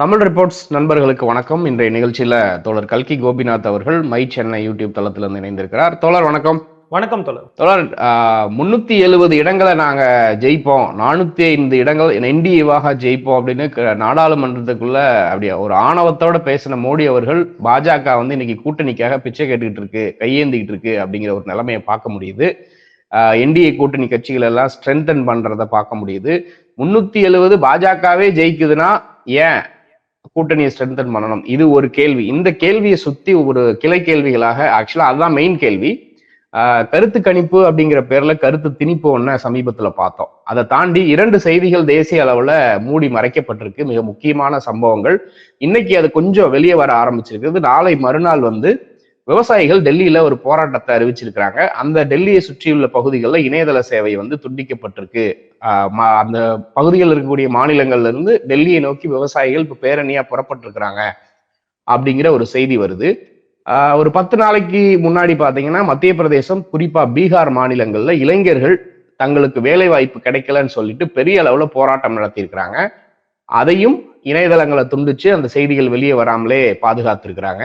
Tamil reports நண்பர்களுக்கு வணக்கம். இன்றைய நிகழ்ச்சியில தோழர் கல்கி கோபிநாத் அவர்கள் மை சென்னை யூடியூப் தளத்திலிருந்து இணைந்திருக்கிறார். தோழர் வணக்கம். வணக்கம் தோழர். தோழர் முன்னூத்தி எழுபது இடங்களை நாங்க ஜெயிப்போம். நானூத்தி ஐந்து இடங்கள் என்டிஏவாக ஜெயிப்போம் அப்படின்னு நாடாளுமன்றத்துக்குள்ள அப்படியே ஒரு ஆணவத்தோட பேசின மோடி அவர்கள் பாஜக வந்து இன்னைக்கு கூட்டணிக்காக பிச்சை கேட்டுக்கிட்டு இருக்கு கையேந்திக்கிட்டு இருக்கு அப்படிங்கிற ஒரு நிலைமையை பார்க்க முடியுது. என்டிஏ கூட்டணி கட்சிகள் எல்லாம் ஸ்ட்ரென்தன் பண்றத பார்க்க முடியுது. முன்னூத்தி எழுபது பாஜகவே ஜெயிக்குதுன்னா ஏன்? கூட்டணியை ஸ்ட்ரென்தன் பண்ணணும். இது ஒரு கேள்வி. இந்த கேள்வியை சுத்தி ஒரு கிளை கேள்விகளாக ஆக்சுவலா அதுதான் மெயின் கேள்வி. கருத்து கணிப்பு அப்படிங்கிற பேர்ல கருத்து திணிப்பு ஒன்ன சமீபத்துல பார்த்தோம். அதை தாண்டி இரண்டு செய்திகள் தேசிய அளவுல மூடி மறைக்கப்பட்டிருக்கு. மிக முக்கியமான சம்பவங்கள். இன்னைக்கு அது கொஞ்சம் வெளியே வர ஆரம்பிச்சிருக்குது. நாளை மறுநாள் வந்து விவசாயிகள் டெல்லியில ஒரு போராட்டத்தை அறிவிச்சிருக்கிறாங்க. அந்த டெல்லியை சுற்றியுள்ள பகுதிகளில் இணையதள சேவை வந்து துண்டிக்கப்பட்டிருக்கு. அந்த பகுதிகளில் இருக்கக்கூடிய மாநிலங்கள்ல இருந்து டெல்லியை நோக்கி விவசாயிகள் இப்ப பேரணியா புறப்பட்டிருக்கிறாங்க அப்படிங்கிற ஒரு செய்தி வருது. ஒரு பத்து நாளைக்கு முன்னாடி பாத்தீங்கன்னா மத்திய பிரதேசம் குறிப்பா பீகார் மாநிலங்கள்ல இளைஞர்கள் தங்களுக்கு வேலை வாய்ப்பு கிடைக்கலன்னு சொல்லிட்டு பெரிய அளவுல போராட்டம் நடத்தியிருக்கிறாங்க. அதையும் இணையதளங்களை துண்டிச்சு அந்த செய்திகள் வெளியே வராமலே பாதுகாத்திருக்கிறாங்க.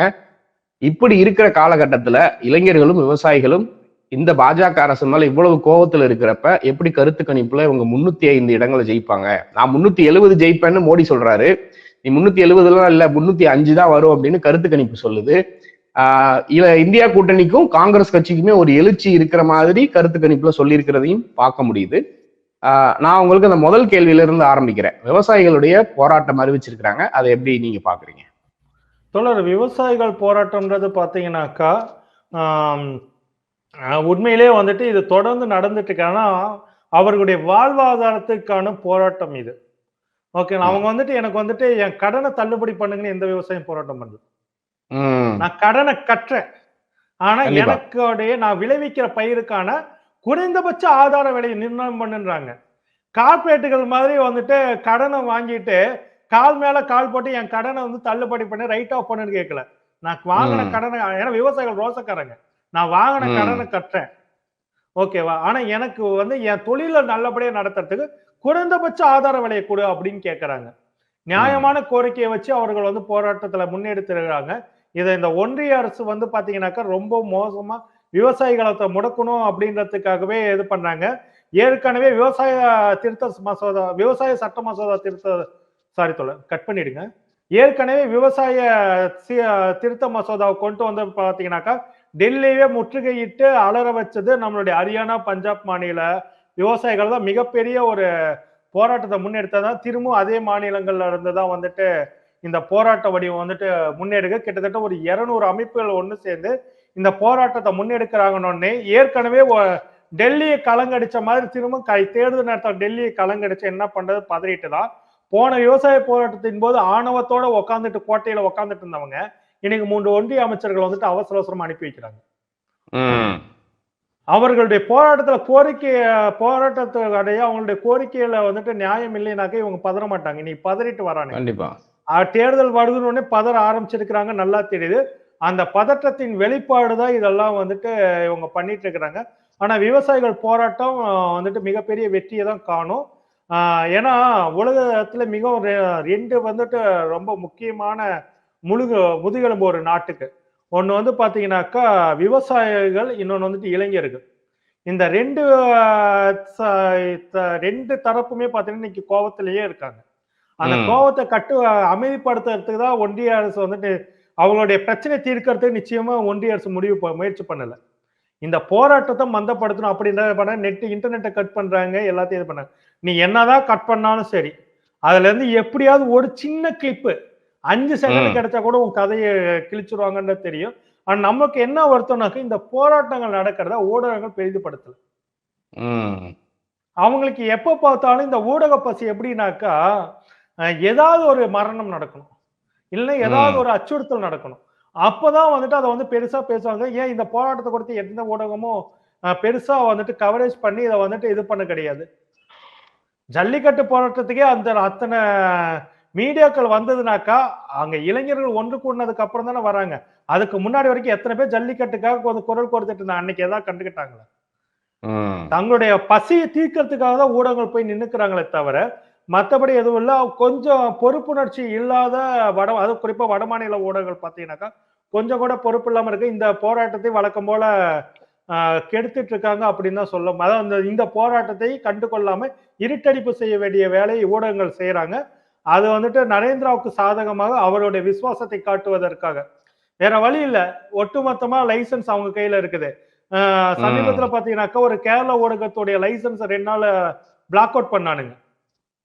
இப்படி இருக்கிற காலகட்டத்துல இளைஞர்களும் விவசாயிகளும் இந்த பாஜக அரசு மேல இவ்வளவு கோவத்துல இருக்கிறப்ப எப்படி கருத்து கணிப்புல இவங்க முன்னூத்தி ஐந்து இடங்களை ஜெயிப்பாங்க? நான் முன்னூத்தி எழுபது ஜெயிப்பேன்னு மோடி சொல்றாரு. நீ முன்னூத்தி எழுபதுலாம் இல்ல முன்னூத்தி அஞ்சு தான் வரும் அப்படின்னு கருத்து கணிப்பு சொல்லுது. ஆஹ் இல்ல இந்தியா கூட்டணிக்கும் காங்கிரஸ் கட்சிக்குமே ஒரு எழுச்சி இருக்கிற மாதிரி கருத்து கணிப்புல சொல்லியிருக்கிறதையும் பார்க்க முடியுது. நான் உங்களுக்கு அந்த முதல் கேள்வியில இருந்து ஆரம்பிக்கிறேன். விவசாயிகளுடைய போராட்டம் அறிவிச்சிருக்கிறாங்க. அதை எப்படி நீங்க பாக்குறீங்க? தோழர் விவசாயிகள் போராட்டம்ன்றது பார்த்தீங்கன்னாக்கா உண்மையிலே வந்துட்டு இது தொடர்ந்து நடந்துட்டு இருக்கு. ஆனா அவர்களுடைய வாழ்வாதாரத்துக்கான போராட்டம் இது. ஓகே அவங்க வந்துட்டு எனக்கு வந்துட்டு என் கடனை தள்ளுபடி பண்ணுங்கன்னு எந்த விவசாயம் போராட்டம் பண்ணுது உம் நான் கடனை கட்டுறேன் ஆனா. எனக்குடைய நான் விளைவிக்கிற பயிருக்கான குறைந்தபட்ச ஆதார விலையை நிர்ணயம் பண்ணுன்றாங்க. கார்பரேட்டுகள் மாதிரி வந்துட்டு கடனை வாங்கிட்டு கால் மேல கால் போட்டு என் கடனை வந்து தள்ளுபடி பண்ணி ரைட் ஆஃப் பண்ணுன்னு கேட்கல நான் வாங்கின. கடனை ஏன்னா விவசாயிகள் ரோசக்காரங்க. நான் வாங்கின. கடனை கட்டுறேன். ஓகேவா ஆனா எனக்கு வந்து என் தொழிலை நல்லபடியா நடத்துறதுக்கு குறைந்தபட்ச ஆதார விலையை கொடு அப்படின்னு கேட்கறாங்க நியாயமான கோரிக்கையை வச்சு அவர்கள் வந்து போராட்டத்துல முன்னெடுத்திருக்கிறாங்க. இதை இந்த ஒன்றிய அரசு வந்து பாத்தீங்கன்னாக்கா ரொம்ப மோசமா விவசாயிகளை முடக்கணும் அப்படின்றதுக்காகவே இது பண்றாங்க. ஏற்கனவே விவசாய திருத்த மசோதா விவசாய சட்ட மசோதா திருத்த சாரி தோழர் கட் பண்ணிடுங்க. ஏற்கனவே விவசாய திருத்த மசோதாவை கொண்டு வந்து பார்த்தீங்கன்னாக்கா டெல்லியே முற்றுகையிட்டு அலற வச்சது நம்மளுடைய ஹரியானா பஞ்சாப் மாநில விவசாயிகள் தான். மிகப்பெரிய ஒரு போராட்டத்தை முன்னெடுத்ததா திரும்பவும் அதே மாநிலங்கள்ல இருந்து தான் வந்துட்டு இந்த போராட்ட வடிவம் வந்துட்டு முன்னெடுக்க. கிட்டத்தட்ட ஒரு இருநூறு அமைப்புகள் ஒன்று சேர்ந்து இந்த போராட்டத்தை முன்னெடுக்கிறாங்கன்னு ஏற்கனவே டெல்லியை கலங்கடிச்ச மாதிரி திரும்ப கை தேர்தல் நேரத்தில் டெல்லியை கலங்கடிச்சு என்ன பண்றது? பதறிட்டு தான். போன விவசாய போராட்டத்தின் போது ஆணவத்தோட உட்காந்துட்டு கோட்டையில உட்காந்துட்டு இருந்தவங்க இன்னைக்கு மூன்று ஒன்றிய அமைச்சர்கள் வந்துட்டு அவசர அவசரமா அனுப்பி வைக்கிறாங்க. அவர்களுடைய போராட்டத்துல கோரிக்கை போராட்டத்துடைய அவங்களுடைய கோரிக்கையில வந்துட்டு நியாயம் இல்லைனாக்க இவங்க பதற மாட்டாங்க. நீ பதறிட்டு வரானுங்க. கண்டிப்பா. தேர்தல் வருதுன்னு பதற ஆரம்பிச்சிருக்கிறாங்க நல்லா தெரியுது. அந்த பதற்றத்தின் வெளிப்பாடு தான் இதெல்லாம் வந்துட்டு இவங்க பண்ணிட்டு இருக்கிறாங்க. ஆனா விவசாயிகள் போராட்டம் வந்துட்டு மிகப்பெரிய வெற்றியை தான் காணும். ஏன்னா உலகத்துல மிகவும் ரெண்டு வந்துட்டு ரொம்ப முக்கியமான முழுகு முதுகெலும்பு ஒரு நாட்டுக்கு. ஒன்று வந்து பாத்தீங்கன்னாக்கா விவசாயிகள் இன்னொன்று வந்துட்டு இளைஞர்கள். இந்த ரெண்டு ரெண்டு தரப்புமே பார்த்தீங்கன்னா இன்னைக்கு கோவத்திலேயே இருக்காங்க. அந்த. கோவத்தை கட்டு அமைதிப்படுத்துறதுக்கு தான் ஒன்றிய அரசு வந்துட்டு அவங்களுடைய பிரச்சனை தீர்க்கறதுக்கு நிச்சயமா ஒன்றிய அரசு முடிவு முயற்சி பண்ணல. இந்த போராட்டத்தை மந்தப்படுத்தணும் அப்படின்ற பண்ண நெட் இன்டர்நெட்டை கட் பண்றாங்க எல்லாத்தையும் இது பண்ணாங்க. நீ என்னதான் கட் பண்ணாலும் சரி அதுல இருந்து எப்படியாவது ஒரு சின்ன கிளிப்பு அஞ்சு செகண்ட். கிடைச்சா கூட உன் கதையை கிழிச்சிருவாங்கன்றது தெரியும். ஆனா நமக்கு என்ன வருத்தம்னாக்க இந்த போராட்டங்கள் நடக்கிறத ஊடகங்கள் பெரிதுபடுத்தல. அவங்களுக்கு எப்ப பார்த்தாலும் இந்த ஊடக பசி எப்படின்னாக்கா ஏதாவது ஒரு மரணம் நடக்கணும். இல்லை ஏதாவது. ஒரு அச்சுறுத்தல் நடக்கணும். அப்பதான் வந்துட்டு அதை வந்து பெருசா பேசுவாங்க. ஏன் இந்த போராட்டத்தை குறித்து எந்த ஊடகமும் பெருசா வந்துட்டு கவரேஜ் பண்ணி இதை வந்துட்டு இது பண்ண கிடையாது. ஜல்லிக்கட்டு போராட்டத்துக்கே அந்த அத்தனை மீடியாக்கள் வந்ததுனாக்கா அங்க இளைஞர்கள் ஒன்று கூடினதுக்கு அப்புறம் தானே வராங்க. அதுக்கு முன்னாடி வரைக்கும் எத்தனை பேர் ஜல்லிக்கட்டுக்காக கொஞ்சம் குரல் கொடுத்துட்டு இருந்தாங்க? அன்னைக்கு ஏதாவது கண்டுக்கிட்டாங்களா? தங்களுடைய பசியை தீர்க்கறதுக்காக தான் ஊடகங்கள் போய் நின்னுக்கிறாங்களே தவிர மத்தபடி எதுவும் இல்ல. கொஞ்சம் பொறுப்புணர்ச்சி இல்லாத வட அது குறிப்பா வட மாநில ஊடகங்கள் பாத்தீங்கன்னாக்கா கொஞ்சம் கூட பொறுப்பு இல்லாம இருக்கு. இந்த போராட்டத்தை வழக்கம் போல கெடுத்துட்டு இருக்காங்க அப்படின்னு தான் சொல்லும் அதாவது இந்த- போராட்டத்தை கண்டு கொள்ளாம இருட்டடிப்பு செய்ய வேண்டிய வேலையை ஊடகங்கள் செய்யறாங்க அது வந்துட்டு நரேந்திராவுக்கு சாதகமாக அவருடைய விசுவாசத்தை காட்டுவதற்காக. வேற வழி இல்ல. ஒட்டுமொத்தமா லைசன்ஸ் அவங்க கையில இருக்குது. சமீபத்துல பாத்தீங்கன்னாக்கா ஒரு கேரள ஊடகத்துடைய லைசன்ஸ் ரெண்டு நாள் பிளாக் அவுட் பண்ணானுங்க.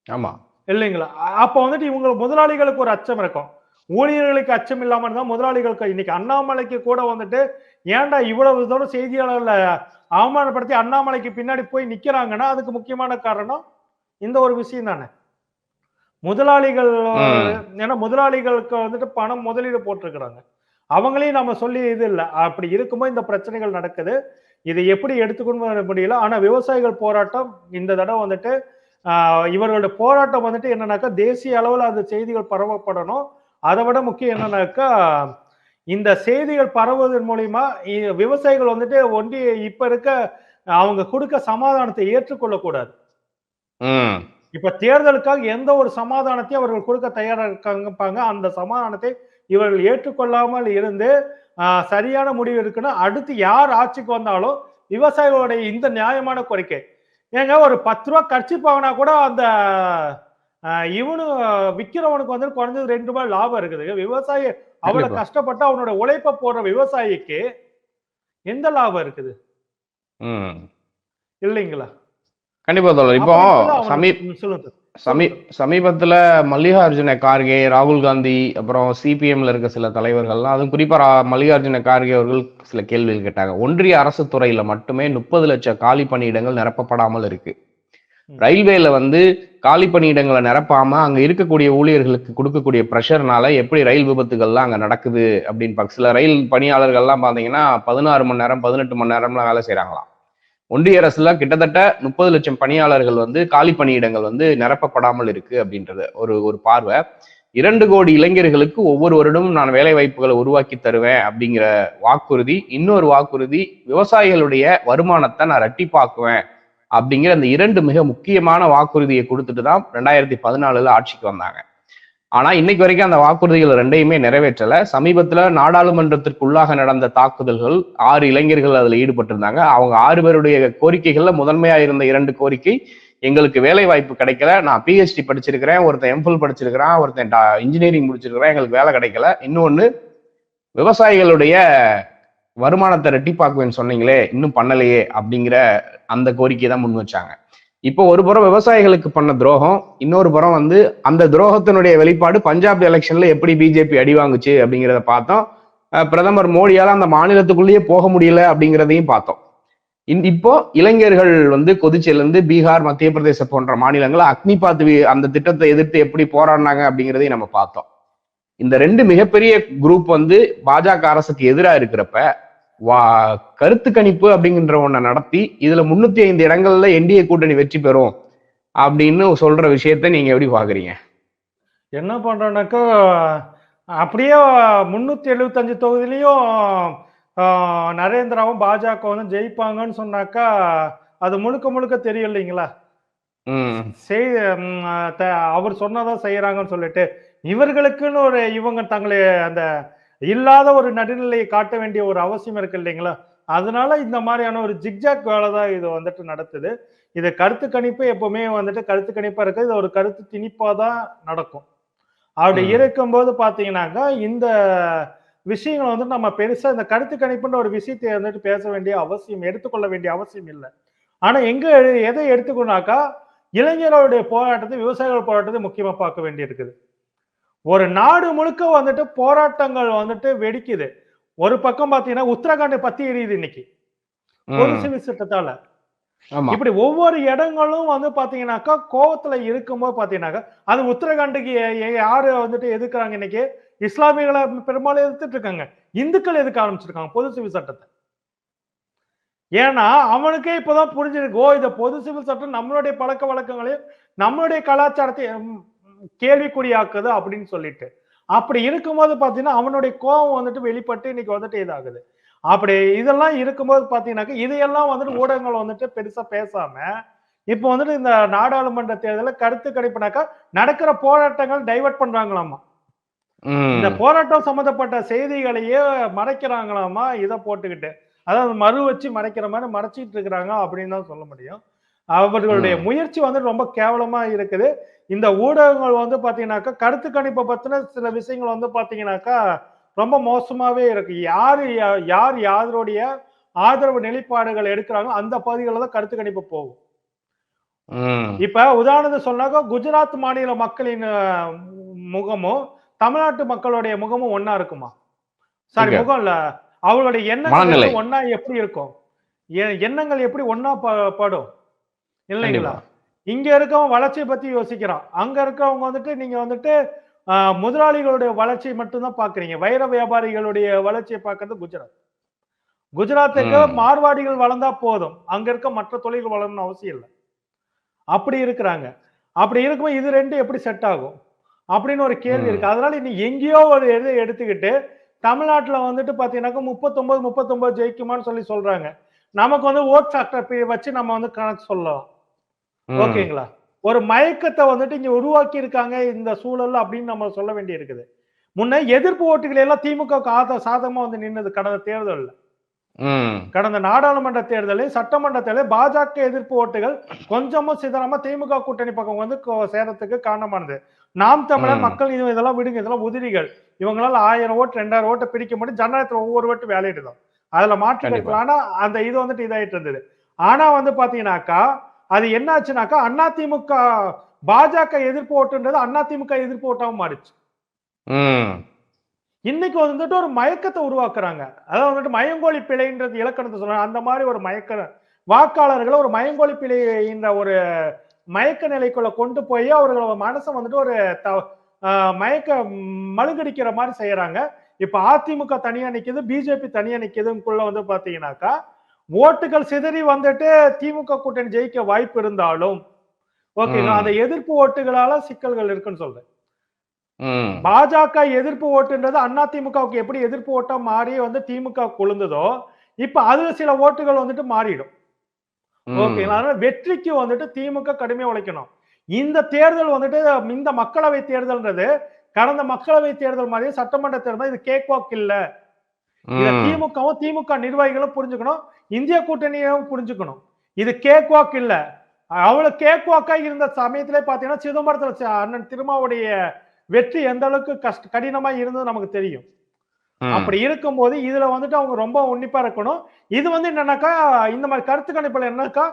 ஆமா. இல்லைங்களா? அப்ப வந்துட்டு இவங்க முதலாளிகளுக்கு ஒரு அச்சம் இருக்கும். ஊழியர்களுக்கு அச்சம் இல்லாம இருந்தா முதலாளிகளுக்கு இன்னைக்கு அண்ணாமலைக்கு கூட வந்துட்டு ஏன்டா இவ்வளவு தூரம் செய்தியாளர்ல அவமானப்படுத்தி அண்ணாமலைக்கு பின்னாடி போய் நிக்கிறாங்கன்னா அதுக்கு முக்கியமான காரணம் இந்த ஒரு விஷயம் தானே. முதலாளிகள். ஏன்னா முதலாளிகளுக்கு வந்துட்டு பணம் முதலீடு போட்டிருக்கிறாங்க. அவங்களையும் நம்ம சொல்லி இது இல்லை. அப்படி இருக்கும்போது இந்த பிரச்சனைகள் நடக்குது. இதை எப்படி எடுத்துக்கணும் முடியல? ஆனா விவசாயிகள் போராட்டம் இந்த தடவை வந்துட்டு ஆஹ், இவர்களோட போராட்டம் வந்துட்டு என்னன்னாக்கா தேசிய அளவில் அந்த செய்திகள் பரவப்படணும். அதை விட முக்கியம் என்னன்னாக்கா இந்த செய்திகள் பரவுவதன் மூலியமா விவசாயிகள் வந்துட்டு ஒண்டி இப்ப இருக்க அவங்க கொடுக்க சமாதானத்தை ஏற்றுக்கொள்ளக்கூடாது. இப்ப தேர்தலுக்காக எந்த ஒரு சமாதானத்தையும் அவர்கள் கொடுக்க தயாரா இருக்காங்கப்பாங்க. அந்த சமாதானத்தை இவர்கள் ஏற்றுக்கொள்ளாமல் இருந்து ஆஹ், சரியான முடிவு இருக்குன்னா அடுத்து யார் ஆட்சிக்கு வந்தாலும் விவசாயிகளுடைய இந்த நியாயமான கோரிக்கை ஏங்க ஒரு பத்து ரூபா கட்சி வாங்கினா கூட அந்த இவனு விக்கிறவனுக்கு வந்து குறைஞ்சது ரெண்டு ரூபாய் லாபம் இருக்குது. விவசாயி அவ்வளவு. கஷ்டப்பட்டு அவனோட உழைப்ப போடுற விவசாயிக்கு எந்த லாபம் இருக்குது? இல்லைங்களா? கண்டிப்பா இப்போ அப்படி இருக்கும்போது அவனுக்கு- சமீ ம், சொல்லுங்க. சமீ சமீபத்துல மல்லிகார்ஜுன கார்கே ராகுல் காந்தி அப்புறம் சிபிஎம்ல இருக்க சில தலைவர்கள்லாம் அதுவும் குறிப்பா மல்லிகார்ஜுன கார்கே அவர்கள் சில கேள்விகள் கேட்டாங்க. ஒன்றிய அரசு துறையில மட்டுமே முப்பது லட்சம் காலி பணியிடங்கள் நிரப்பப்படாமல் இருக்கு. ரயில்வேல வந்து காலி பணியிடங்களை நிரப்பாம அங்க இருக்கக்கூடிய ஊழியர்களுக்கு கொடுக்கக்கூடிய ப்ரெஷர்னால எப்படி ரயில் விபத்துகள்லாம் அங்க நடக்குது அப்படின்னு பார்க்க சில ரயில் பணியாளர்கள்லாம் பாத்தீங்கன்னா பதினாறு மணி நேரம் பதினெட்டு மணி நேரம்லாம் வேலை செய்றாங்களாம். ஒன்றிய அரசுல கிட்டத்தட்ட முப்பது லட்சம் பணியாளர்கள் வந்து காலி பணியிடங்கள் வந்து நிரப்பப்படாமல் இருக்கு அப்படின்றது ஒரு ஒரு பார்வை. இரண்டு கோடி இளைஞர்களுக்கு ஒவ்வொரு வருடமும் நான் வேலை வாய்ப்புகளை உருவாக்கி தருவேன் அப்படிங்கிற வாக்குறுதி இன்னொரு வாக்குறுதி விவசாயிகளுடைய வருமானத்தை நான் ரெட்டிப்பாக்குவேன் அப்படிங்கிற அந்த இரண்டு மிக முக்கியமான வாக்குறுதியை கொடுத்துட்டு தான் ரெண்டாயிரத்தி பதினாலுல ஆட்சிக்கு வந்தாங்க. ஆனா இன்னைக்கு வரைக்கும் அந்த வாக்குறுதிகள் ரெண்டையுமே நிறைவேற்றல. சமீபத்துல நாடாளுமன்றத்திற்குள்ளாக நடந்த தாக்குதல்கள் ஆறு இளைஞர்கள் அதுல ஈடுபட்டிருந்தாங்க. அவங்க ஆறு பேருடைய கோரிக்கைகள்ல முதன்மையா இருந்த இரண்டு கோரிக்கை எங்களுக்கு வேலை வாய்ப்பு கிடைக்கல. நான் பிஹெச்டி படிச்சிருக்கிறேன் ஒருத்தன் எம்ஃபில் படிச்சிருக்கிறான் ஒருத்தன் இன்ஜினியரிங் முடிச்சிருக்கிறேன் எங்களுக்கு வேலை கிடைக்கல. இன்னொன்னு விவசாயிகளுடைய வருமானத்தை ரெட்டிப்பாக்குவேன்னு சொன்னீங்களே இன்னும் பண்ணலையே அப்படிங்கிற அந்த கோரிக்கை தான் முன் வச்சாங்க. இப்போ ஒரு புறம் விவசாயிகளுக்கு பண்ண துரோகம் இன்னொரு புறம் வந்து அந்த துரோகத்தினுடைய வெளிப்பாடு பஞ்சாப் எலெக்ஷன்ல எப்படி பிஜேபி அடி வாங்குச்சு அப்படிங்கிறத பார்த்தோம். பிரதமர் மோடியால அந்த மாநிலத்துக்குள்ளேயே போக முடியல அப்படிங்கிறதையும் பார்த்தோம். இன்- இப்போ இளைஞர்கள் வந்து கொதிச்சிலிருந்து பீகார் மத்திய பிரதேசம் போன்ற மாநிலங்கள் அக்னி பாத்து அந்த திட்டத்தை எதிர்த்து எப்படி போராடினாங்க அப்படிங்கிறதையும் நம்ம பார்த்தோம். இந்த ரெண்டு மிகப்பெரிய குரூப் வந்து பாஜக அரசுக்கு எதிராக இருக்கிறப்ப வா கருத்து கணிப்பு அப்படிங்கிற ஒன்றை நடத்தி இதுல முன்னூத்தி ஐந்து இடங்கள்ல என்டிஏ கூட்டணி வெற்றி பெறும் அப்படின்னு சொல்ற விஷயத்த நீங்க எப்படி பாக்குறீங்க? என்ன பண்றோம்னாக்கா அப்படியே முன்னூத்தி எழுபத்தஞ்சு தொகுதியிலையும் நரேந்திராவும் பாஜக வந்து ஜெயிப்பாங்கன்னு சொன்னாக்கா அது முழுக்க முழுக்க தெரியும் இல்லைங்களா? செய் அவர் சொன்னதான் செய்யறாங்கன்னு சொல்லிட்டு இவர்களுக்குன்னு ஒரு இவங்க தங்களை அந்த இல்லாத ஒரு நடுநிலையை காட்ட வேண்டிய ஒரு அவசியம் இருக்கு இல்லைங்களா? அதனால இந்த மாதிரியான ஒரு ஜிக்ஜாக் வேலை தான் இது வந்துட்டு நடத்துது. இது கருத்து கணிப்பு எப்பவுமே வந்துட்டு கருத்து கணிப்பா இருக்கு. இது ஒரு கருத்து திணிப்பா தான் நடக்கும். அப்படி. இருக்கும்போது பாத்தீங்கன்னாக்கா இந்த விஷயங்களை வந்து நம்ம பெருசா இந்த கருத்து கணிப்புன்ற ஒரு விஷயத்தை வந்துட்டு பேச வேண்டிய அவசியம் எடுத்துக்கொள்ள வேண்டிய அவசியம் இல்லை. ஆனா எங்க எதை எடுத்துக்கணும்னாக்கா இளைஞர்களுடைய போராட்டத்தை விவசாயிகள் போராட்டத்தை முக்கியமா பார்க்க வேண்டியிருக்குது. ஒரு நாடு முழுக்க வந்துட்டு போராட்டங்கள் வந்துட்டு வெடிக்குது. ஒரு பக்கம் பாத்தீங்கன்னா உத்தரகாண்ட் பத்தி எரியுது இன்னைக்கு. பொது. சிவில் சட்டத்தால இப்படி ஒவ்வொரு இடங்களும் வந்து பாத்தீங்கன்னாக்கா கோவத்துல இருக்கும்போது பாத்தீங்கன்னாக்கா அது உத்தரகாண்டுக்கு யாரு வந்துட்டு எதுக்குறாங்க இன்னைக்கு? இஸ்லாமியர்களை பெரும்பாலும் எதிர்த்துட்டு இருக்காங்க. இந்துக்கள் எதுக்க ஆரம்பிச்சிருக்காங்க பொது சிவில் சட்டத்தை. ஏன்னா அவனுக்கே இப்பதான் புரிஞ்சிருக்கு. ஓ இந்த பொது சிவில் சட்டம் நம்மளுடைய பழக்க வழக்கங்களையும் நம்மளுடைய கலாச்சாரத்தையும் கேள்விக்குறியாக்குது அப்படின்னு சொல்லிட்டு. அப்படி இருக்கும்போது பாத்தீங்கன்னா அவனுடைய கோபம் வந்துட்டு வெளிப்பட்டு இன்னைக்கு வந்துட்டு இதாகுது. அப்படி இதெல்லாம் இருக்கும்போது பாத்தீங்கன்னாக்கா இதையெல்லாம் வந்துட்டு ஊடகங்கள் வந்துட்டு பெருசா பேசாம இப்போ வந்துட்டு இந்த நாடாளுமன்ற தேர்தலில் கருத்து கணிப்புனாக்கா நடக்கிற போராட்டங்கள் டைவர்ட் பண்றாங்களாமா. இந்த போராட்டம் சம்பந்தப்பட்ட செய்திகளையே மறைக்கிறாங்களாமா? இதை போட்டுக்கிட்டு. அதாவது மறு வச்சு மறைக்கிற மாதிரி மறைச்சிட்டு இருக்கிறாங்க அப்படின்னு தான் சொல்ல முடியும். அவர்களுடைய. முயற்சி வந்து ரொம்ப கேவலமா இருக்குது இந்த ஊடகங்கள் வந்து பாத்தீங்கன்னாக்கா கருத்து கணிப்பை பத்தின சில விஷயங்கள் வந்து பாத்தீங்கன்னாக்கா ரொம்ப மோசமாவே இருக்கு யாரு யார் யாருடைய ஆதரவு நிலைப்பாடுகள் எடுக்கிறாங்களோ அந்த பகுதிகளில் தான் கருத்து கணிப்பு போகும். இப்ப உதாரணத்துக்கு சொன்னாக்கா குஜராத் மாநில மக்களின் முகமும் தமிழ்நாட்டு மக்களுடைய முகமும் ஒண்ணா இருக்குமா சாரி. முகம் இல்ல அவங்களுடைய எண்ணங்கள் மனநிலை. எப்படி இருக்கும் எண்ணங்கள் எப்படி ப- படும் இல்லைங்களா. இங்க இருக்கவன் வளர்ச்சியை பத்தி யோசிக்கிறான். அங்க இருக்கவங்க வந்துட்டு நீங்க வந்துட்டு முதலாளிகளுடைய வளர்ச்சியை மட்டும்தான் பாக்குறீங்க வைர வியாபாரிகளுடைய வளர்ச்சியை பார்க்கறது குஜராத். குஜராத்துக்கு. மார்வாடிகள் வளர்ந்தா போதும். அங்க இருக்க மற்ற தொழில்கள் வளரணும்னு அவசியம் இல்லை. அப்படி இருக்கிறாங்க. அப்படி இருக்கும்போது இது ரெண்டு எப்படி செட் ஆகும்? அப்படின்னு ஒரு கேள்வி. இருக்கு. அதனால நீ எங்கேயோ ஒரு இதை எடுத்துக்கிட்டு தமிழ்நாட்டுல வந்துட்டு பாத்தீங்கன்னாக்கா முப்பத்தொன்பது முப்பத்தொன்பது ஜெயிக்குமான்னு சொல்லி சொல்றாங்க. நமக்கு வந்து ஓட் ஃபேக்டர் வச்சு நம்ம வந்து கணக்கு சொல்லலாம். ஓகேங்களா? ஒரு மயக்கத்தை வந்துட்டு இங்க உருவாக்கி இருக்காங்க இந்த சூழல்ல அப்படின்னு நம்ம சொல்ல வேண்டி இருக்குது முன்ன எதிர்ப்பு ஓட்டுகள் எல்லாம் திமுக ஆத சாதகமா வந்து நின்னது கடந்த தேர்தல்ல. கடந்த நாடாளுமன்ற தேர்தலில் சட்டமன்ற தேர்தலில் பாஜக எதிர்ப்பு ஓட்டுகள் கொஞ்சமும் சிதறாம திமுக கூட்டணி பக்கம் வந்து சேரத்துக்கு காரணமானது. நாம் தமிழர். மக்கள் இது இதெல்லாம் விடுங்க இதெல்லாம் உதிரிகள். இவங்களால ஆயிரம் ஓட்டு ரெண்டாயிரம் ஓட்டை பிடிக்க முடியும். ஜனநாயகத்துல ஒவ்வொரு ஓட்டு வேலையிட்டு தான் அதுல மாற்று ஆனா அந்த இது வந்துட்டு இதாயிட்டு இருந்தது. ஆனா வந்து பாத்தீங்கன்னாக்கா அது என்ன ஆச்சுனாக்கா அதிமுக பாஜக எதிர்ப்பு ஓட்டுன்றது அதிமுக எதிர்ப்பு ஓட்டாவும் மாறிச்சு. இன்னைக்கு வந்துட்டு ஒரு மயக்கத்தை உருவாக்குறாங்க. அதாவது வந்துட்டு மயங்கோலி பிழைன்றது இலக்கணத்தை சொல்றாங்க. அந்த மாதிரி ஒரு மயக்க வாக்காளர்களை ஒரு மயங்கோலி பிழைன்ற ஒரு மயக்க நிலைக்குள்ள கொண்டு போய் அவர்களோட மனசை வந்துட்டு ஒரு த- மயக்க மழுங்கடிக்கிற மாதிரி செய்யறாங்க. இப்ப அதிமுக தனியா நிக்குது பிஜேபி தனியா நிக்குதுக்குள்ள வந்து பாத்தீங்கன்னாக்கா ஓட்டுகள் சிதறி வந்துட்டு திமுக கூட்டணி ஜெயிக்க வாய்ப்பு இருந்தாலும் ஓகேங்களா. அந்த எதிர்ப்பு ஓட்டுகளால சிக்கல்கள் இருக்குன்னு சொல்றேன். பாஜக எதிர்ப்பு ஓட்டுன்றது அதிமுகவுக்கு எப்படி எதிர்ப்பு ஓட்டா மாறி வந்து திமுக கொழுந்ததோ இப்ப அதுல சில ஓட்டுகள் வந்துட்டு மாறிடும். ஓகேங்களா அதனால வெற்றிக்கு வந்துட்டு திமுக கடுமையா உழைக்கணும் இந்த தேர்தல் வந்துட்டு இந்த மக்களவை தேர்தல்ன்றது கடந்த மக்களவை தேர்தல் மாதிரி சட்டமன்ற தேர்தல் இது கேக் வாக் இல்ல. திமுகவும் திமுக நிர்வாகிகளும் புரிஞ்சுக்கணும் இந்திய கூட்டணியும் புரிஞ்சுக்கணும். இது கேக் வாக் இல்ல. அவ்வளவு கேக் வாக்கா இருந்த சமயத்திலே பாத்தீங்கன்னா சிதம்பரத்துல அண்ணன் திருமாவுடைய வெற்றி எந்த அளவுக்கு கஷ்ட கடினமா இருந்தது நமக்கு தெரியும். அப்படி இருக்கும்போது இதுல வந்துட்டு அவங்க ரொம்ப உன்னிப்பா இருக்கணும். இது வந்து என்னன்னாக்கா இந்த மாதிரி கருத்து கணிப்புல என்னக்கா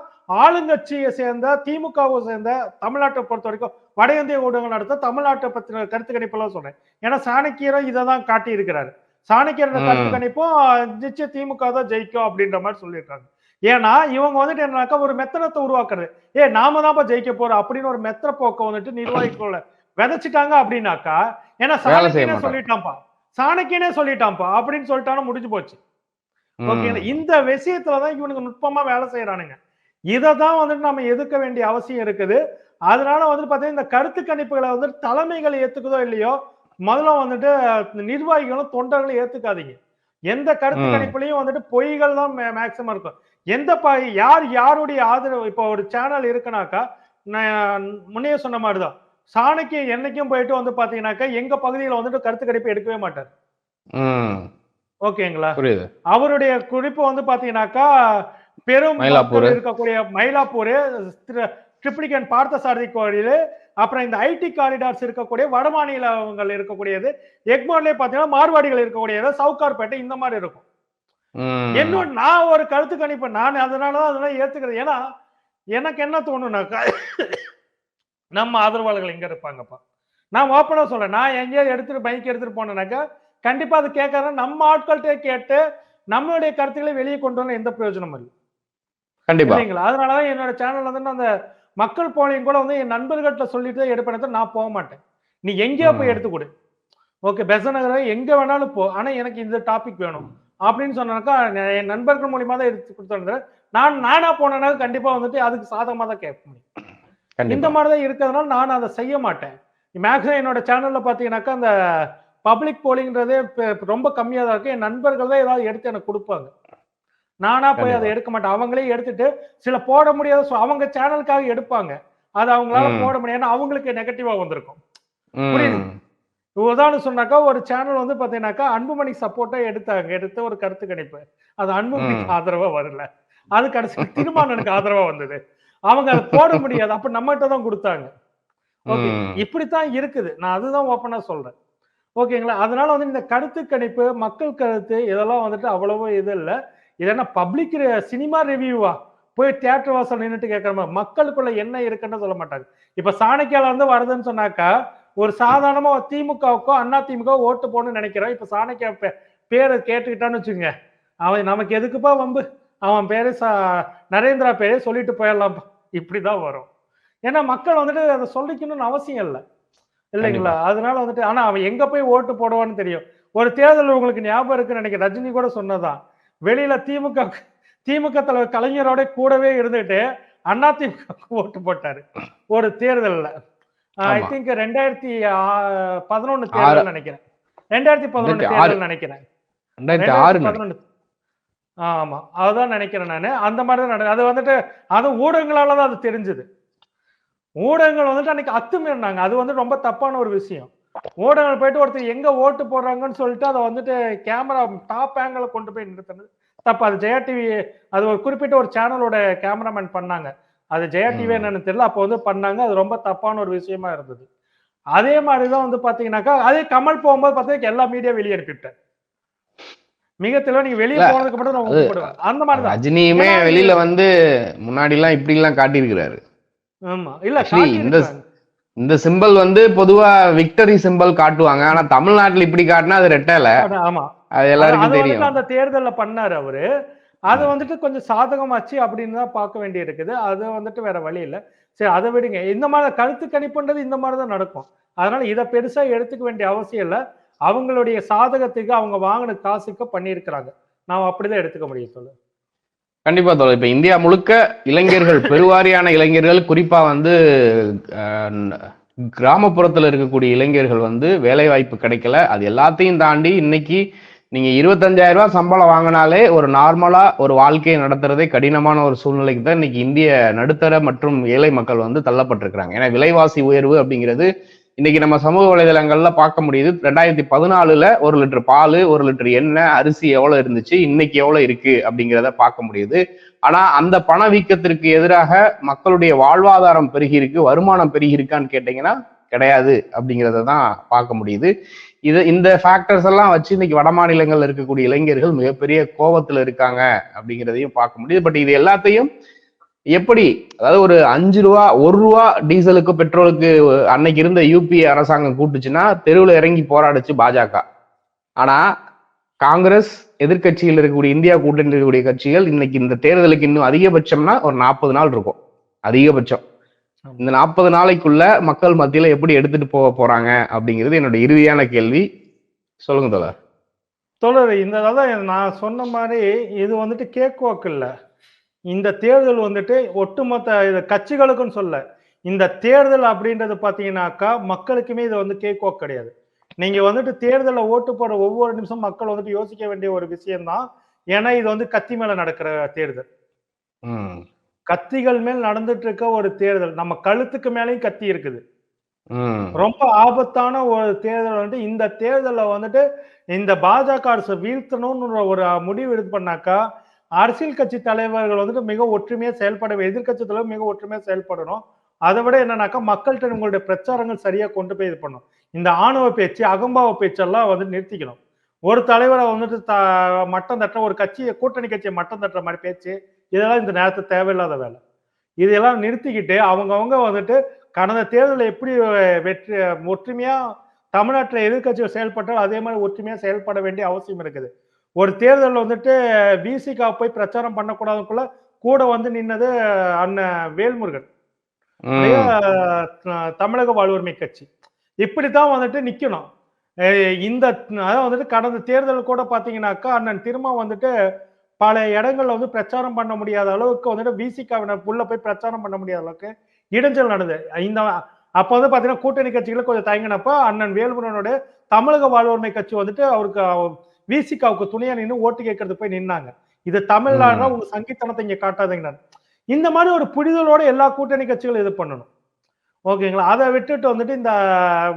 ஆளுங்கட்சியை சேர்ந்த திமுகவை சேர்ந்த தமிழ்நாட்டை பொறுத்த வரைக்கும் வட இந்திய ஊடகங்கள் நடத்த தமிழ்நாட்டை பத்தின கருத்து கணிப்பெல்லாம் சொல்றேன் ஏன்னா சாணக்கியரும் இதை தான் காட்டி இருக்கிறாரு சாணக்கியரோட. கருத்து கணிப்பும் நிச்சயம் திமுக தான் ஜெயிக்கும் அப்படின்ற மாதிரி சொல்லியிருக்காங்க ஏன்னா இவங்க வந்துட்டு என்னன்னாக்கா ஒரு மெத்தனத்தை உருவாக்குறது ஏ நாம தான்ப்பா ஜெயிக்க போறோம் அப்படின்னு ஒரு மெத்தன போக்க வந்துட்டு நிர்வாகிக்குள்ள விதைச்சிட்டாங்க அப்படின்னாக்கா ஏன்னா சாணக்கியனே. சொல்லிட்டான்ப்பா சாணக்கியனே சொல்லிட்டான்ப்பா அப்படின்னு சொல்லிட்டாலும் முடிஞ்சு போச்சு ம். ஓகே இந்த விஷயத்துலதான் இவனுக்கு நுட்பமா வேலை செய்யறானுங்க இதை தான் வந்துட்டு நம்ம எதிர்க்க வேண்டிய அவசியம் இருக்குது அதனால வந்துட்டு பாத்தீங்கன்னா இந்த கருத்து கணிப்புகளை வந்துட்டு தலைமைகள் ஏத்துக்குதோ இல்லையோ முதல்ல வந்துட்டு நிர்வாகிகளும் தொண்டர்களும் ஏத்துக்காதீங்க. எந்த கருத்து. கணிப்புலயும் வந்துட்டு பொய்கள் தான் மேக்சிமம் இருக்கும். எந்த ப யார் யாருடைய ஆதரவு இப்போ ஒரு சேனல் இருக்குனாக்கா நான் முன்னையே சொன்ன மாதிரிதான். சாணக்கியம் என்னைக்கும் போயிட்டு வந்து பாத்தீங்கன்னாக்கா எங்க பகுதியில வந்துட்டு கருத்து கணிப்பு எடுக்கவே மாட்டார். ஓகேங்களா? அவருடைய குறிப்பு வந்து பாத்தீங்கன்னாக்கா பெரும் இருக்கக்கூடிய மயிலாப்பூர் ட்ரிப்ளிகன் பார்த்தசாரதி கோயில் அப்புறம் இந்த ஐடி காரிடார்ஸ் இருக்கக்கூடிய வட மாநிலங்கள் இருக்கக்கூடியது எக்மோன்லயே பாத்தீங்கன்னா மார்வாடிகள் இருக்கக்கூடியது சவுகார்பேட்டை இந்த மாதிரி இருக்கும். ம். இன்னொன்று நான் ஒரு கருத்து கணிப்பு நான் அதனாலதான் அதெல்லாம் ஏத்துக்கிறது. ஏன்னா எனக்கு என்ன தோணுனாக்கா நம்ம ஆதரவாளர்கள் எங்க இருப்பாங்கப்பா? நான் ஓப்பனா சொல்றேன். நான் எங்கேயாவது எடுத்துட்டு பைக் எடுத்துட்டு போனேனாக்கா கண்டிப்பா அது கேட்கறத நம்ம ஆட்கள்கிட்ட கேட்டு நம்மளுடைய கருத்துக்களை வெளியே கொண்டு வர எந்த பிரயோஜனமும் இல்லை. கண்டிப்பா. அதனாலதான் என்னோட சேனல் வந்து அந்த மக்கள் போலையும் கூட வந்து என் நண்பர்கள்ட்ட சொல்லிட்டு தான் எடுப்பேன் நான் போக மாட்டேன். நீ எங்கேயோ போய் ம். எடுத்து கொடு. ஓகே பெசநகர எங்க வேணாலும் போ. ஆனா எனக்கு இந்த டாபிக் வேணும். அப்படின்னு சொன்னாக்கா என் நண்பர்கள் மூலியமா தான் எடுத்து கொடுத்துருந்தேன் நான் நானா போனேன்னா கண்டிப்பா வந்துட்டு அதுக்கு சாதகமா தான் கேட்க முடியும். இந்த கண்டிப்பா மாதிரி தான் இருக்கிறதுனால நான் அதை செய்ய மாட்டேன். மேக்ஸிமம் என்னோட சேனல்ல பாத்தீங்கன்னாக்கா அந்த பப்ளிக் போலிங்கிறதே இப்ப ரொம்ப கம்மியா தான் இருக்கு. என் நண்பர்கள் தான் ஏதாவது எடுத்து எனக்கு கொடுப்பாங்க. நானா போய் அதை. எடுக்க மாட்டேன். அவங்களே எடுத்துட்டு சில போட முடியாத அவங்க சேனலுக்காக எடுப்பாங்க. அது அவங்களால. போட முடியாது. அவங்களுக்கு நெகட்டிவா வந்திருக்கும். புரியுது. உதாரணம் சொன்னாக்கா ஒரு சேனல் வந்து பாத்தீங்கன்னாக்கா அன்புமணி சப்போர்ட்டா எடுத்தாங்க எடுத்த ஒரு கருத்து கணிப்பு. அது அன்புமணிக்கு. ஆதரவா வரல. அது கடைசி திருமானனுக்கு ஆதரவா வந்தது. அவங்க அதை போட முடியாது. அப்ப நம்மகிட்ட தான் கொடுத்தாங்க. ஓகே. இப்படித்தான் இருக்குது. நான் அதுதான் ஓப்பனா சொல்றேன். ஓகேங்களா? அதனால வந்து இந்த கருத்து கணிப்பு மக்கள் கருத்து இதெல்லாம் வந்துட்டு அவ்வளவு இது இல்ல. இது என்ன பப்ளிக் சினிமா ரிவ்யூவா போய் தியேட்டர் வாசல் நின்னுட்டு கேட்கற மாதிரி மக்களுக்குள்ள என்ன இருக்குன்னு சொல்ல மாட்டாங்க. இப்ப சாணக்கியால வந்து வருதுன்னு சொன்னாக்கா ஒரு சாதாரணமா திமுகவுக்கோ அண்ணா திமுக ஓட்டு போடணும்னு நினைக்கிறோம். இப்ப சாணக்கியா பேரை கேட்டுக்கிட்டான்னு வச்சுங்க அவன் நமக்கு எதுக்குப்பா வம்பு? அவன் பேரு சா நரேந்திரா பேரே சொல்லிட்டு போயிடலாம் இப்படிதான் வரும். ஏன்னா மக்கள் வந்துட்டு அதை சொல்லிக்கணும்னு அவசியம் இல்லை. இல்லைங்களா? அதனால வந்துட்டு ஆனா அவன் எங்க போய் ஓட்டு போடுவான்னு தெரியும். ஒரு தேர்தல் உங்களுக்கு ஞாபகம் இருக்குன்னு நினைக்கிறேன். ரஜினி கூட சொன்னதான். வெளியில திமுக திமுக தலைவர் கலைஞரோட கூடவே இருந்துட்டு அண்ணா திமுக ஓட்டு போட்டாரு. ஒரு தேர்தல்ல. ஐ. திங்க் ரெண்டாயிரத்தி பதினொன்னு தேர்தல் நினைக்கிறேன். ரெண்டாயிரத்தி பதினொன்னு. தேர்தல் நினைக்கிறேன். ஆமா அதுதான் நினைக்கிறேன் நானு. அந்த மாதிரி தான் அது வந்துட்டு அது ஊடகங்களால தான் அது தெரிஞ்சது. ஊடகங்கள் வந்துட்டு அன்னைக்கு அத்துமீறினாங்க. அது வந்து ரொம்ப தப்பான ஒரு விஷயம். ஊடகங்கள் போயிட்டு ஒருத்தர் எங்க ஓட்டு போடுறாங்கன்னு சொல்லிட்டு அதை வந்துட்டு கேமரா டாப் ஆங்கிள் கொண்டு போய் நிறுத்தினது. தப்பு. அது ஜெயா டிவி அது ஒரு குறிப்பிட்ட ஒரு சேனலோட கேமராமேன் பண்ணாங்க. அது ஜெயா டிவி. என்னன்னு தெரியல. அப்போ வந்து பண்ணாங்க. அது ரொம்ப தப்பான ஒரு விஷயமா இருந்தது. அதே மாதிரிதான் வந்து பாத்தீங்கன்னாக்கா அதே கமல் போகும்போது பார்த்தீங்கன்னா எல்லா மீடியா வெளியே அனுப்பிவிட்டேன் மிக தெளிவா நீங்க வெளியே போனதுக்கு மட்டும் நான் அந்த மாதிரிதான். ரஜினியுமே ஏன்னா இது- வெளியில வந்து முன்னாடி எல்லாம் இப்படி எல்லாம் காட்டியிருக்கிறாரு. ஆமா. இல்ல இந்த. இந்த சிம்பல் வந்து பொதுவா விக்டரி சிம்பல் காட்டுவாங்க. ஆனா தமிழ்நாட்டுல இப்படி காட்டினா அது ரெட்டல ஆமா. அது எல்லாருக்கும் தெரியும். அந்த தேர்தல்ல பண்ணாரு அவரு. அது வந்துட்டு கொஞ்சம் சாதகமாச்சு அப்படின்னு தான் பார்க்க வேண்டி இருக்குது அது வந்துட்டு வேற வழி இல்ல. சரி அதை விடுங்க. இந்த மாதிரி கருத்து கணிப்புன்றது இந்த மாதிரி தான் நடக்கும். அதனால இதை பெருசா எடுத்துக்க வேண்டிய அவசியம் இல்ல. அவங்களுடைய சாதகத்துக்கு அவங்க வாங்கின காசுக்கு பண்ணியிருக்கிறாங்க. நாம் அப்படிதான் எடுத்துக்க முடியும் சொல்லு. கண்டிப்பா தோழர். இப்ப இந்தியா முழுக்க இளைஞர்கள் பெருவாரியான இளைஞர்கள் குறிப்பா வந்து கிராமப்புறத்துல இருக்கக்கூடிய இளைஞர்கள் வந்து வேலை வாய்ப்பு கிடைக்கல. அது எல்லாத்தையும் தாண்டி இன்னைக்கு நீங்க இருபத்தஞ்சாயிரம் ரூபாய் சம்பளம் வாங்கினாலே ஒரு நார்மலா ஒரு வாழ்க்கையை நடத்துறதே கடினமான ஒரு சூழ்நிலைக்கு தான் இன்னைக்கு இந்திய நடுத்தர மற்றும் ஏழை மக்கள் வந்து தள்ளப்பட்டிருக்கிறாங்க. ஏன்னா விலைவாசி உயர்வு அப்படிங்கிறது இன்னைக்கு நம்ம சமூக வலைதளங்கள்ல பார்க்க முடியுது. ரெண்டாயிரத்தி பதினாலுல ஒரு லிட்டர் பால் ஒரு லிட்டர் எண்ணெய் அரிசி எவ்வளவு இருந்துச்சு இன்னைக்கு எவ்வளவு இருக்கு அப்படிங்கிறத பார்க்க முடியுது. ஆனா அந்த பணவீக்கத்திற்கு எதிராக மக்களுடைய வாழ்வாதாரம் பெருகி இருக்கு வருமானம் பெருகி இருக்கான்னு கேட்டீங்கன்னா கிடையாது அப்படிங்கிறத தான் பார்க்க முடியுது. இது இந்த ஃபேக்டர்ஸ் எல்லாம் வச்சு இன்னைக்கு வட மாநிலங்கள்ல இருக்கக்கூடிய இளைஞர்கள் மிகப்பெரிய கோபத்துல இருக்காங்க அப்படிங்கிறதையும் பார்க்க முடியுது. பட் இது எல்லாத்தையும் எப்படி? அதாவது ஒரு அஞ்சு ரூபா ஒரு ரூபா டீசலுக்கு பெட்ரோலுக்கு அன்னைக்கு இருந்த யூபி அரசாங்கம் கூட்டுச்சுன்னா தெருவில் இறங்கி போராடுச்சு பாஜக. ஆனா காங்கிரஸ் எதிர்க்கட்சியில் இருக்கக்கூடிய இந்தியா கூட்டணி இருக்கக்கூடிய கட்சிகள் இன்னைக்கு இந்த தேர்தலுக்கு இன்னும் அதிகபட்சம்னா ஒரு நாற்பது நாள் இருக்கும். அதிகபட்சம். இந்த நாற்பது நாளைக்குள்ள மக்கள் மத்தியில எப்படி எடுத்துட்டு போக போறாங்க அப்படிங்கிறது என்னோட இறுதியான கேள்வி. சொல்லுங்க தோழர். தோழர் இந்த தான் நான் சொன்ன மாதிரி இது வந்துட்டு கேக் வாக்கு இந்த தேர்தல் வந்துட்டு ஒட்டுமொத்த கட்சிகளுக்கும் சொல்ல இந்த தேர்தல் அப்படின்றது பாத்தீங்கன்னாக்கா மக்களுக்குமே இது வந்து கேக் வாக் கிடையாது. நீங்க வந்துட்டு தேர்தலில் ஓட்டு போடுற ஒவ்வொரு நிமிஷம் மக்கள் வந்துட்டு யோசிக்க வேண்டிய ஒரு விஷயம்தான். ஏன்னா இது வந்து கத்தி மேல நடக்கிற தேர்தல். கத்திகள் மேல் நடந்துட்டு இருக்க ஒரு தேர்தல். நம்ம கழுத்துக்கு மேலேயும் கத்தி இருக்குது. ரொம்ப ஆபத்தான ஒரு தேர்தல் வந்துட்டு இந்த தேர்தலில் வந்துட்டு இந்த பாஜக அரசு வீழ்த்தணும்னு ஒரு முடிவு இது பண்ணாக்கா அரசியல் கட்சி தலைவர்கள் வந்துட்டு மிக ஒற்றுமையா செயல்பட எதிர்க்கட்சி தலைவர் மிக ஒற்றுமையா செயல்படணும். அதை விட என்னன்னாக்கா மக்கள்கிட்ட உங்களுடைய பிரச்சாரங்கள் சரியா கொண்டு போய் இது பண்ணும் இந்த ஆணவ பேச்சு அகம்பாவ பேச்செல்லாம் வந்து நிறுத்திக்கணும். ஒரு தலைவரை வந்துட்டு த மட்டம் தட்டுற ஒரு கட்சியை கூட்டணி கட்சியை மட்டம் தட்டுற மாதிரி பேச்சு இதெல்லாம் இந்த நேரத்தில் தேவையில்லாத வேலை. இதெல்லாம் நிறுத்திக்கிட்டு அவங்கவுங்க வந்துட்டு கடந்த தேர்தலில் எப்படி வெற்றி ஒற்றுமையா தமிழ்நாட்டில் எதிர்கட்சிகள் செயல்பட்டால் அதே மாதிரி ஒற்றுமையா செயல்பட வேண்டிய அவசியம் இருக்குது. ஒரு தேர்தலில் வந்துட்டு விசிகா போய் பிரச்சாரம் பண்ணக்கூடாதுக்குள்ள கூட வந்து நின்னது அண்ணன் வேல்முருகன். தமிழக வாழ்வுரிமை கட்சி. இப்படித்தான் வந்துட்டு நிக்கணும். இந்த அதாவது வந்துட்டு கடந்த தேர்தல் கூட பாத்தீங்கன்னாக்கா அண்ணன் திரும்ப வந்துட்டு பல இடங்கள்ல வந்து பிரச்சாரம் பண்ண முடியாத அளவுக்கு வந்துட்டு விசிகாவினர் உள்ள போய் பிரச்சாரம் பண்ண முடியாத அளவுக்கு இடைஞ்சல் நடந்தது. இந்த அப்ப வந்து பாத்தீங்கன்னா கூட்டணி கட்சிகளுக்கு கொஞ்சம் தயங்கினப்ப அண்ணன் வேல்முருகனோட தமிழக வாழ்வுரிமை கட்சி வந்துட்டு அவருக்கு விசிகாவுக்கு துணையா நின்று ஓட்டு கேட்கறது போய் நின்னாங்க. இது தமிழ்நாடுனா உங்க சங்கித்தனத்தை இங்க காட்டாதீங்க இந்த மாதிரி ஒரு புரிதலோட எல்லா கூட்டணி கட்சிகளும் இது பண்ணணும். ஓகேங்களா? அதை விட்டுட்டு வந்துட்டு இந்த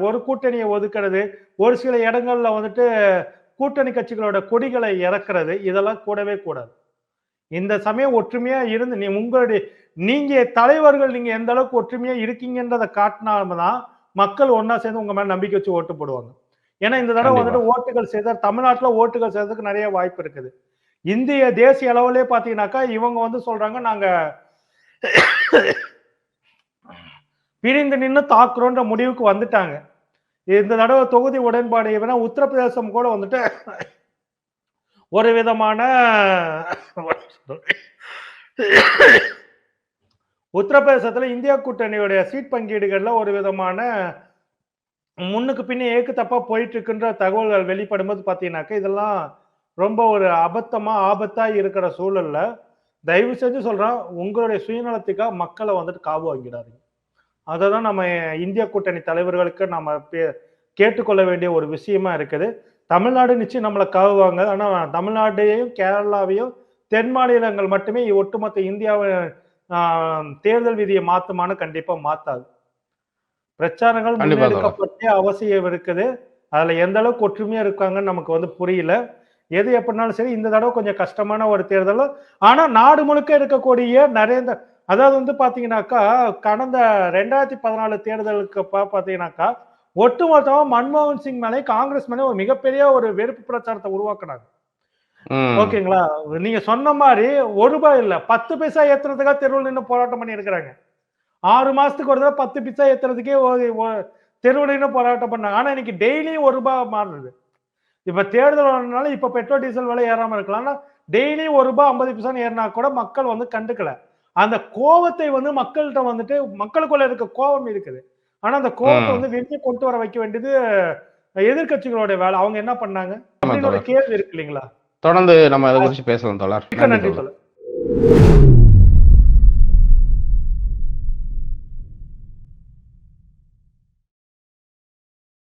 ஒரு கூட்டணியை ஒதுக்குறது ஒரு சில இடங்கள்ல வந்துட்டு கூட்டணி கட்சிகளோட கொடிகளை இறக்குறது இதெல்லாம் கூடவே கூடாது. இந்த சமயம் ஒற்றுமையா இருந்து நீ உங்களுடைய நீங்க தலைவர்கள் நீங்க எந்த அளவுக்கு ஒற்றுமையா இருக்கீங்கன்றதை காட்டினால்தான் மக்கள் ஒண்ணா சேர்ந்து உங்க மேல நம்பிக்கை வச்சு ஓட்டு போடுவாங்க. ஏன்னா இந்த தடவை. வந்துட்டு ஓட்டுகள் செய்த தமிழ்நாட்டுல ஓட்டுகள் செய்யறதுக்கு நிறைய வாய்ப்பு இருக்குது இந்திய தேசிய அளவுலயே பாத்தீங்கன்னாக்கா இவங்க வந்து சொல்றாங்க நாங்க பிரிந்து நின்று தாக்குறோன்ற முடிவுக்கு வந்துட்டாங்க இந்த தடவை தொகுதி உடன்பாடு வேணா உத்தரப்பிரதேசம் கூட வந்துட்டு ஒரு விதமான உத்தரப்பிரதேசத்துல இந்தியா கூட்டணியுடைய சீட் பங்கீடுகள்ல ஒரு விதமான முன்னுக்கு பின்னே ஏக்கு தப்பா போயிட்டு இருக்குன்ற தகவல்கள் வெளிப்படும்போது பாத்தீங்கன்னாக்கா இதெல்லாம் ரொம்ப ஒரு அபத்தமா ஆபத்தா இருக்கிற சூழல்ல தயவு செஞ்சு சொல்றேன் உங்களுடைய சுயநலத்துக்காக மக்களை வந்துட்டு காவு வாங்கிடாதீங்க. அதை தான் நம்ம இந்திய கூட்டணி தலைவர்களுக்கு நம்ம பே- கேட்டுக்கொள்ள வேண்டிய ஒரு விஷயமா இருக்குது. தமிழ்நாடு நிச்சயம் நம்மளை காவுவாங்க ஆனா தமிழ்நாட்டையும் கேரளாவையும் தென் மாநிலங்கள் மட்டுமே ஒட்டுமொத்த இந்தியாவை தேர்தல் விதியை மாத்துமான்னு கண்டிப்பா மாத்தாது. பிரச்சாரங்கள். முன்னெடுக்கப்பட்டே அவசியம் இருக்குது. அதுல எந்த அளவுக்கு ஒற்றுமையா இருக்காங்கன்னு நமக்கு வந்து புரியல. எது எப்படினாலும் சரி இந்த தடவை கொஞ்சம் கஷ்டமான ஒரு தேர்தல். ஆனா நாடு முழுக்க இருக்கக்கூடிய நரேந்திர அதாவது வந்து பாத்தீங்கன்னாக்கா கடந்த ரெண்டாயிரத்தி பதினாலு தேர்தலுக்கு பாத்தீங்கன்னாக்கா ஒட்டுமொத்தமா மன்மோகன் சிங் மேலே காங்கிரஸ் மேலே ஒரு மிகப்பெரிய ஒரு வெறுப்பு பிரச்சாரத்தை உருவாக்குனாங்க. ஓகேங்களா? நீங்க சொன்ன மாதிரி ஒரு ரூபாய் இல்ல பத்து பைசா ஏத்துறதுக்காக தெருவில் நின்று போராட்டம் பண்ணி இருக்கிறாங்க ஆறு மாசத்துக்கு ஒரு தடவை பத்து பைசா ஏத்துறதுக்கே ஒரு- ஒரு தெருவில் நின்று போராட்டம் பண்ணாங்க. ஆனா இன்னைக்கு டெய்லியும் ஒரு ரூபாய் மாறுது. இப்ப தேர்தல் வரனால இப்ப பெட்ரோல் டீசல் விலை ஏறாம இருக்கலாம். ஆனா டெய்லி ஒரு ரூபாய் ஐம்பது பைசா ஏறினா கூட மக்கள் வந்து கண்டுக்கல. அந்த கோவத்தை வந்து மக்கள்கிட்ட வந்துட்டு மக்களுக்குள்ள இருக்க கோபம் இருக்குது. ஆனா அந்த கோபத்தை. வந்து வெளியே கொண்டு வர வைக்க வேண்டியது எதிர்க்கட்சிகளோட வேலை. அவங்க என்ன பண்ணாங்க. கேள்வி இருக்கு இல்லைங்களா? தொடர்ந்து நம்ம அதை குறித்து பேசலாம் மிக்க நன்றி. சொல்ல